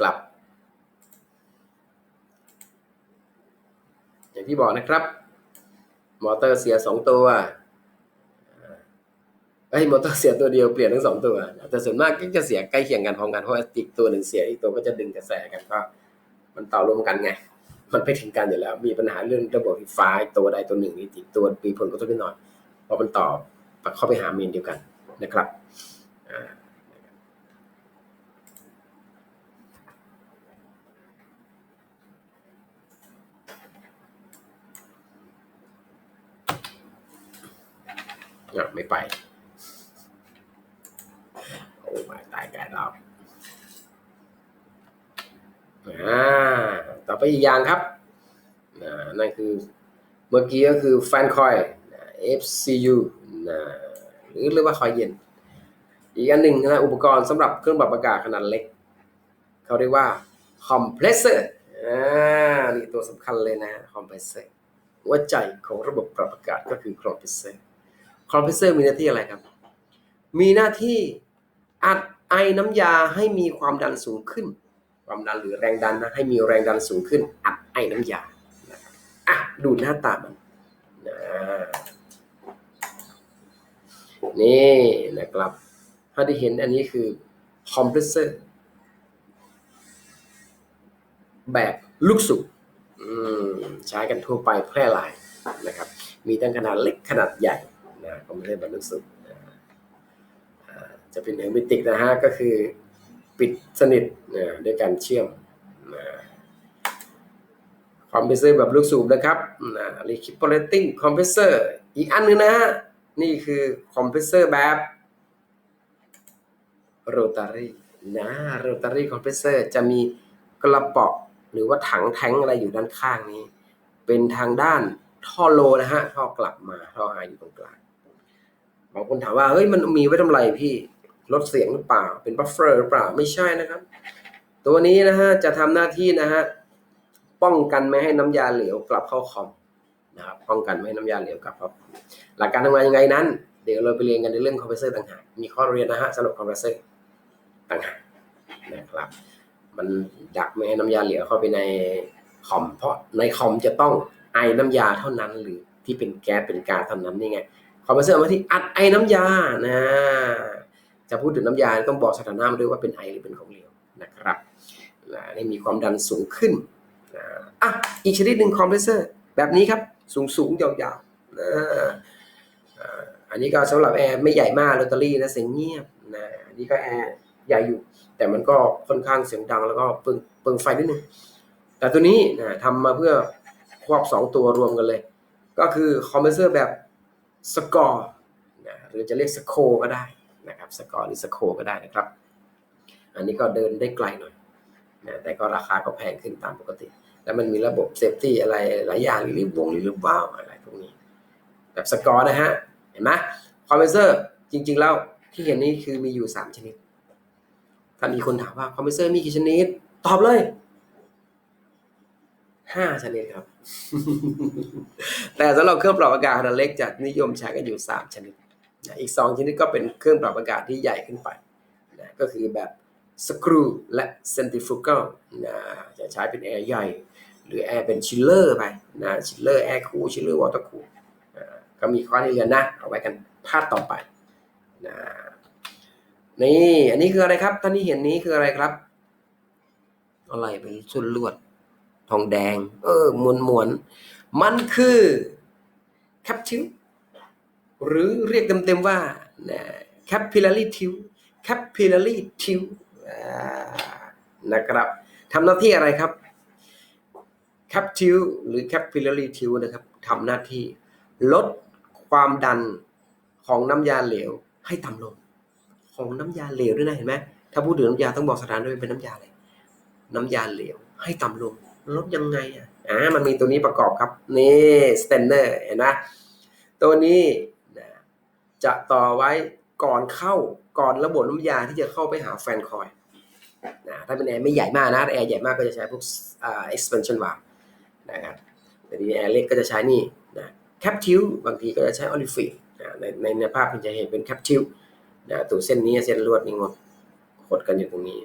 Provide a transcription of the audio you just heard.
กลับ อย่างที่บอกนะครับ มอเตอร์เสียสองตัวไอ้มอเตอร์เสียตัวเดียวเปลี่ยนทั้งสองตัว แต่ส่วนมากก็จะเสียใกล้เคียงกันพร้อมกันเพราะว่าอีกตัวหนึ่งเสียอีกตัวก็จะดึงกระแสกันก็ มันต่อรวมกันไง มันไปถึงกันอยู่แล้ว มีปัญหาเรื่องระบบไฟฟ้าตัวใดตัวหนึ่งนี่อีกตัวมีผลกระทบนิดหน่อยเพราะมันต่อเข้าไปหาเมนเดียวกันนะครับ อ่าอะไม่ไป โอ้มาตายกายเราอ่าต่อไปอีกอย่างครับอ่านั่นคือเมื่อกี้ก็คือแฟนคอย FCU นะหรือเรียกว่าคอยเย็น อีกอันหนึ่งนะอุปกรณ์สำหรับเครื่องปรับอากาศขนาดเล็ก เขาเรียกว่าคอมเพรสเซอร์อ่านี่ตัวสำคัญเลยนะคอมเพรสเซอร์หัวใจของระบบปรับอากาศก็คือคอมเพรสเซอร์ คอมเพรสเซอร์มีหน้าที่อะไรครับ มีหน้าที่อัดไอน้ำยาให้มีความดันสูงขึ้น ความดันหรือแรงดันนะให้มีแรงดันสูงขึ้น อัดไอน้ำยานะครับอะดูหน้าตามันนะนี่นะครับถ้าได้เห็นอันนี้คือคอมเพรสเซอร์แบบลูกสูบใช้กันทั่วไปแพร่หลายนะครับ มีทั้งขนาดเล็กขนาดใหญ่ นะคอมเพรสเซอร์แบบลูกสูบจะเป็นเฮอร์มิติกนะฮะก็คือปิดสนิทนะด้วยการเชื่อมนะคอมเพรสเซอร์แบบลูกสูบนะครับนะ recuperating compressor อีกอันหนึงนะฮะนี่คือคอมเพรสเซอร์แบบโรตารี่นะโรตารี่คอมเพรสเซอร์จะมีกระป๋อหรือว่าถังแท้งอะไรอยู่ด้านข้างนี้ เป็นทางด้านท่อโลนะฮะท่อกลับมาท่อหายอยู่ตรงกลาง บางคนถามว่าเฮ้ยมันมีไว้ทำไรพี่ลดเสียงหรือเปล่า เป็นบัฟเฟอร์หรือเปล่าไม่ใช่นะครับ ตัวนี้นะฮะจะทำหน้าที่นะฮะป้องกันไม่ให้น้ำยาเหลวกลับเข้าคอมนะครับป้องกันไม่ให้น้ำยาเหลวกลับเข้าหลักการทำงานยังไงนั้น เดี๋ยวเราไปเรียนกันในเรื่องคอมเพรสเซอร์ต่างหากมีข้อเรียนนะฮะสำหรับคอมเพรสเซอร์ต่างหากนะครับ มันดักไม่ให้น้ำยาเหลวเข้าไปในคอมเพราะในคอมจะต้องไอน้ำยาเท่านั้นหรือที่เป็นแก๊สเป็นก๊าซเท่านั้นนี่ไง คอมเพรสเซอร์มาที่อัดไอน้ำยานะจะพูดถึงน้ำยาต้องบอกสถานะมาด้วยว่าเป็นไอหรือเป็นของเหลวนะครับนะให้มีความดันสูงขึ้นนะอะอีกชนิดหนึ่งคอมเพรสเซอร์แบบนี้ครับสูงสูงๆยาวๆนะอันนี้ก็สำหรับแอร์ไม่ใหญ่มากโรตารี่นะเสียงเงียบนะอันนี้ก็แอร์ใหญ่อยู่ แต่มันก็ค่อนข้างเสียงดังแล้วก็เปิงเปิงไฟนิดนึงแต่ตัวนี้นะทำมาเพื่อควบสองตัวรวมกันเลย ก็คือคอมเพรสเซอร์แบบ สกอร์นะหรือจะเรียกสโคก็ได้นะครับสกอร์หรือสโคก็ได้นะครับ อันนี้ก็เดินได้ไกลหน่อยนะแต่ก็ราคาก็แพงขึ้นตามปกติ แล้วมันมีระบบเซฟตี้อะไรหลายอย่างหรีบวงหรีบว้าวอะไรพวกนี้ แบบสกอร์นะฮะ เห็นไหมคอมเพรสเซอร์จริง ๆ แล้วที่เห็นนี่คือมีอยู่ 3 ชนิด ถ้ามีคนถามว่าคอมเพรสเซอร์มีกี่ชนิด ตอบเลย 5 ชนิดครับ แต่สำหรับเครื่องปรับอากาศขนาดเล็กจะนิยมใช้กันอยู่ 3 ชนิด อีก 2 ชนิดก็เป็นเครื่องปรับอากาศที่ใหญ่ขึ้นไปนะก็คือแบบสกรูและเซนติฟูกัลนะจะใช้เป็นแอร์ใหญ่ หรือแอร์เป็นชิลเลอร์ไปนะชิลเลอร์แอร์คูลชิลเลอร์วอเตอร์คูลก็มีข้อให้เรียนนะ เอาไว้กันพาดต่อไปนะนี่ อันนี้คืออะไรครับท่านที่เห็นนี้คืออะไรครับ อะไรเป็นสุนลวด ทองแดง เออมวนมวนมันคือแคปทิวหรือเรียกเต็มๆว่าแคปพิลารีทิวแคปพิลารีทิวนะครับทำหน้าที่อะไรครับแคปทิวหรือแคปพิลารีทิวนะครับทำหน้าที่ลดความดันของน้ำยาเหลวให้ต่ำลง ของน้ำยาเหลวด้วยนะเห็นไหมถ้าพูดถึงน้ำยาต้องบอกสถานด้วยเป็นน้ำยาอะไรน้ำยาเหลวให้ต่ำลง ลดยังไงอะอ่ามันมีตัวนี้ประกอบครับ นี่สเตนเนอร์เห็นไหมตัวนี้นะจะต่อไว้ก่อนเข้าก่อนระบบน้ำยาที่จะเข้าไปหาแฟนคอยนะถ้าเป็นแอร์ไม่ใหญ่มากนะแอร์ใหญ่มากก็จะใช้พวกอ่า expansion valve นะครับแต่ที่แอร์เล็กก็จะใช้นี่นะแคปทิวบางทีก็จะใช้ออลิฟินะในในในภาพคุณจะเห็นเป็นแคปทิวนะตัวเส้นนี้เส้นลวดนี่งดขดกันอยู่ตรงนี้